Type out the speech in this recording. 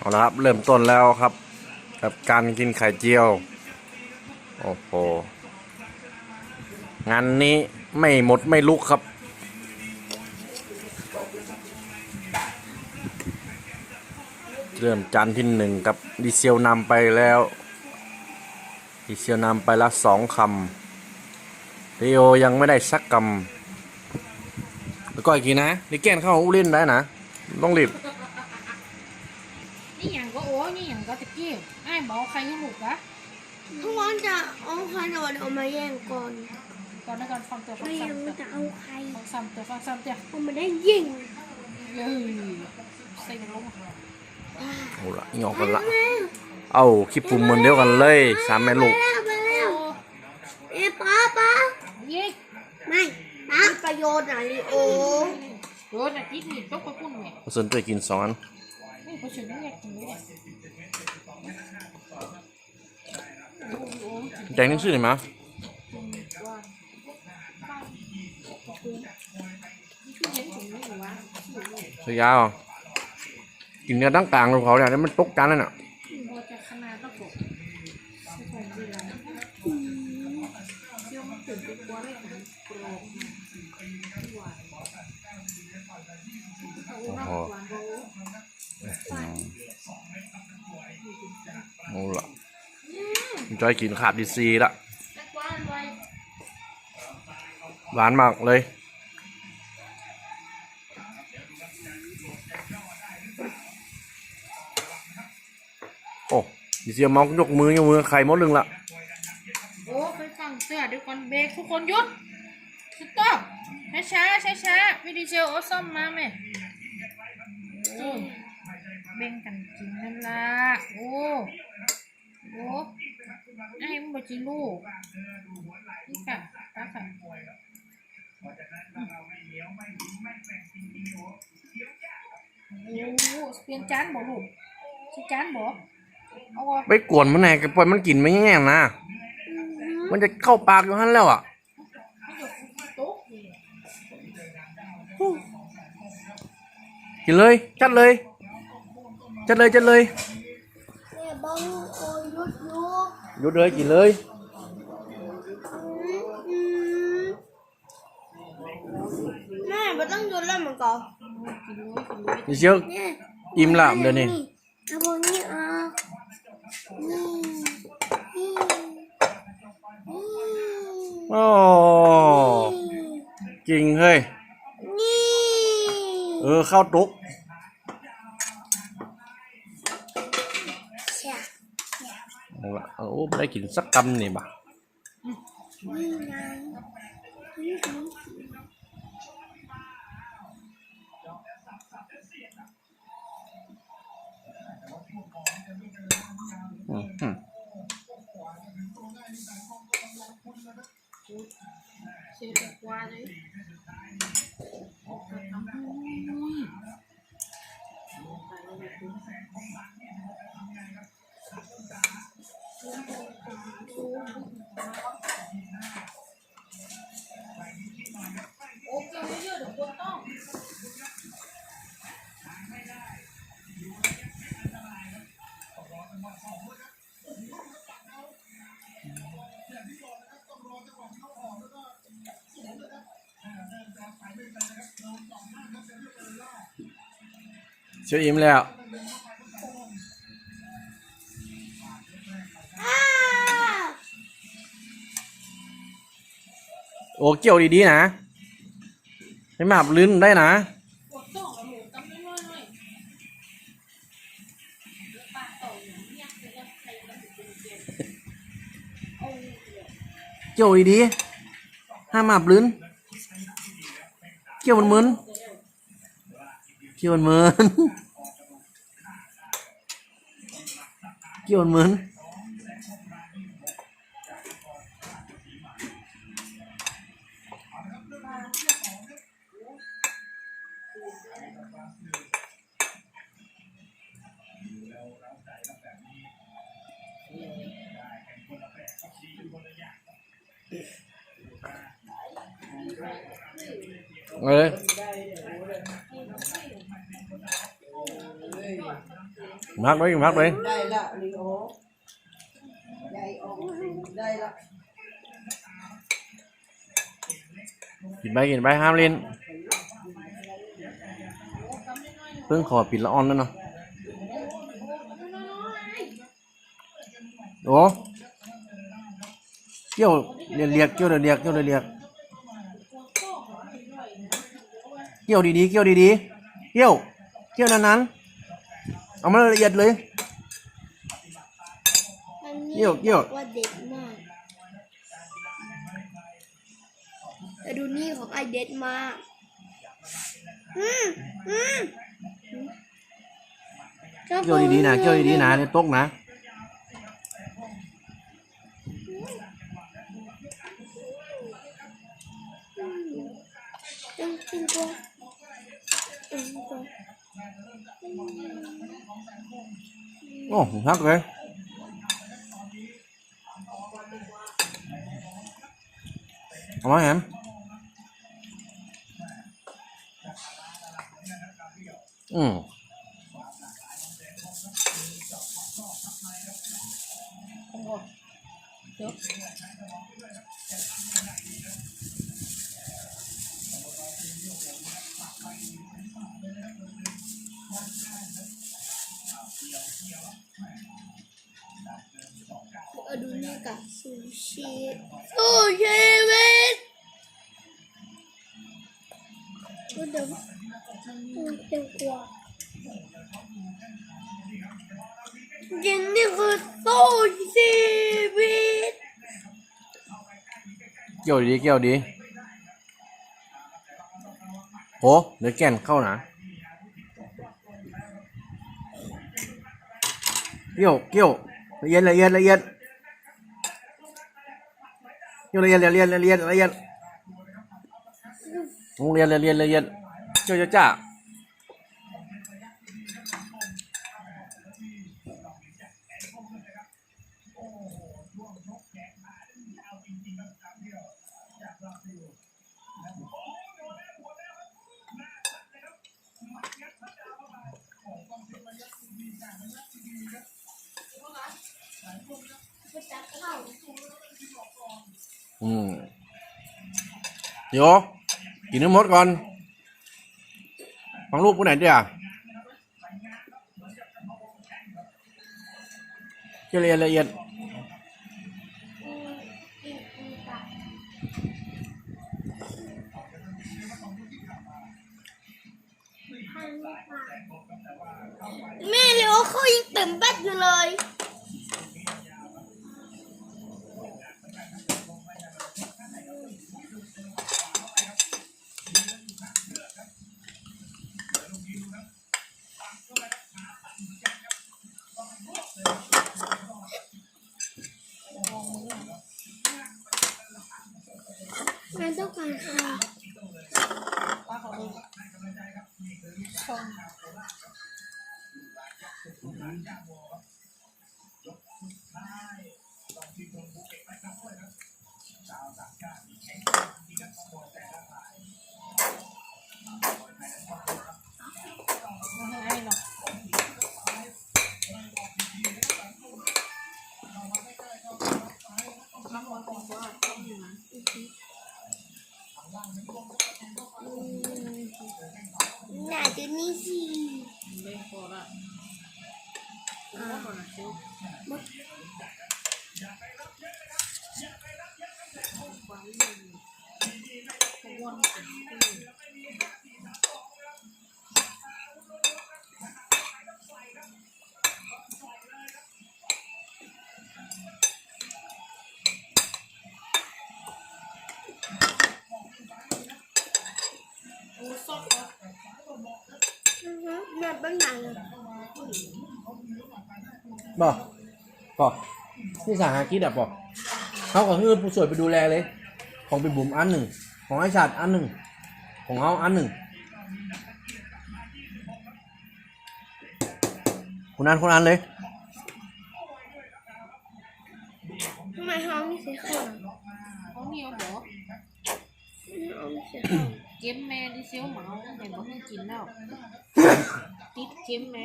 เอาละครับ เริ่มต้นแล้วครับ กับการกินไข่เจียว โอ้โห งานนี้ไม่หมดไม่ลุกครับเริ่มจานที่หนึ่งกับดีเซลนำไปแล้ว ดีเซลนำไปละสองคำลีโอยังไม่ได้สักคำแล้วก็อีกทีนะนี่แกนเข้าองอุเล่นได้นะ ต้องรีบ นี่อย่างก็โอ้นี่อย่างก็ตะกี้ไอ้บอกใครให้ลูกอะทุกคนจะเอาใครก่อนเอามาแย่งก่อนก่อนนะก่อนฟังตัวฟัไม่งรู้ซ้ำตัวจะเอาใครฟังซ้ำตัวฟังซ้ำตัวเอามาได้ยิงเย้ยใส่ลงเอาละงอกกันละเอาคลิปปุ่มเหมือนเดียวกันเลยสามแม่ลูก มาแล้วมาแล้วเอ๊ะป้าป้ายี่ไม่ป้าประโยชน์อะลีโอ โดนอะที่นี่ตกไปพุ่นไงสนตัวกินสองอัน นี่ผู้ชายนี่อยากกินเลยแจงนี่ชื่ออะไรมาสยาวกินเนื้อตั้งกลางของเขาเนี่ยแล้วมันตกจานนั่นน่ะพอจะขนาด จอยกินขาดดีซีละแต่กวานไว้หวานมากเลยโอ้ดีเซียมองยกมือยกมือไข่หมดลึงละโอ้ไปฟังเสื้อเดี๋ยวก่อนเบรกทุกคนหยุดสต๊อปช้าช้าช้าๆวิดีโอเอาซ่อมมาไหมโอ้เบ่งกันกินนั่นละโอ้โอ้ ไอ้มึงบอกจิลูกนี่ค่ะตาค่ะโอ้เปลี่ยนจานบอกลูกใช่จานบอกเอาวะไปกวนมันแน่ปล่อยมันกินไม่แง่งนะ มันจะเข้าปากอยู่ฮั่นแล้วอะโต๊ะกินเลย จัดเลย จัดเลย จัดเลยเนี่ยบังโอ้ยยุดยุ ดหยุดเลยกินเลยอืมแม่ไม่ต้องหยุ ไม่ได้กินสักคำนี่บ่ ชื่ออิ่มแล้ว โอ้เกี่ยวดีๆนะให้มาบลื้นได้นะ เกี่ยวดีๆห้ามาบลื้นเกี่ยวมันมือน กี่วันเหมือนกี่วันเหมือนเอาลย พักเลยได้ละลีโอใหญ่ออกได้ละกินไปกินไปห้ามเล่นเพิ่งขอปิดละออนแล้วเนาะโอ้เกี่ยวเรียกเรียกเกี่ยวเรียกเกี่ยวเรียกเกี่ยวดีๆเกี่ยวดีๆเกี่ยวเกี่ยวนานๆ เอามาละเอียดเลยอันนี้เกี่ยวเกี่ยวว่าเด็ดมากแต่ดูนี่ของไอเด็ดมากอืมอืมเกี่ยวดีๆนะเกี่ยวดีๆนะเนี่ยตกนะอืมกินตัวอืมตัวโอ้พั กเลยเอามา อดูนี่กับซูชิสู้ชีวิตก็เดี๋ยวมันเต็มกว่ายินนี่คือสู้ชีวิตเกี่ยวดีเกี่ยวดีโหเดี๋ยวแก่นเข้านะ เกี่ยวเกี่ยวละเอียดละเอียดละเอียดเกี่ยวละเอียดละเอียดละเอียดละเอียดโรงเรียนละเอียดละเอียดเกี่ยวจ้าจ้า อืมเดี๋ยวกินน้ำมดก่อนฟังลูกผู้ไหนเดียวเกี่ยละเอียด ไฮึแม่เป็นหนังเลยบอกบอกนี่สาหาคิดอะบอกเขาก็คือผู้สวยไปดูแลเลย ของไปบุ๋มอันหนึ่ง ของไอ้ชาติอันหนึ่ง ของเอาอันหนึ่งคนนั้นคนนั้นเลยทำไมท้องไม่ใส่ข้าวเขาเหนียวบ่ท้องไม่ใส่ข้าวเก็บแม่ดิเซียวเหมาแม่บอกให้กินแล้ว ติดเก็บแม่